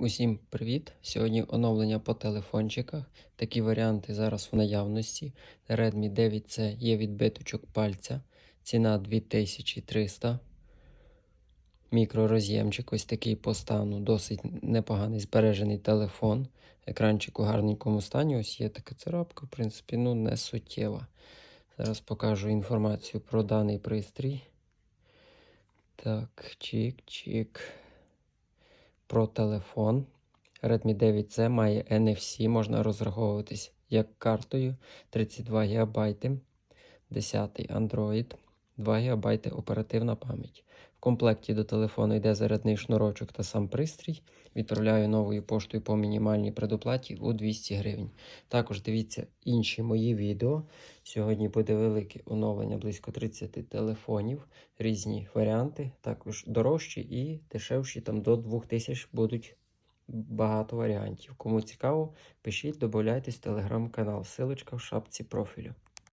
Усім привіт! Сьогодні оновлення по телефончиках. Такі варіанти зараз в наявності. Redmi 9C є відбиточок пальця. Ціна 2300. Мікророз'ємчик, ось такий по стану, досить непоганий збережений телефон. Екранчик у гарненькому стані. Ось є така царапка, в принципі, ну не суттєва. Зараз покажу інформацію про даний пристрій. Так, чик-чик про телефон. Redmi 9C має NFC, можна розраховуватись як картою 32 ГБ, 10 Android, 2 ГБ оперативна пам'ять. В комплекті до телефону йде зарядний шнурочок та сам пристрій. Відправляю новою поштою по мінімальній предоплаті у 200 гривень. Також дивіться інші мої відео. Сьогодні буде велике оновлення близько 30 телефонів, різні варіанти, також дорожчі і дешевші, там до 2000 будуть багато варіантів. Кому цікаво, пишіть, додайтесь в телеграм-канал. Силочка в шапці профілю.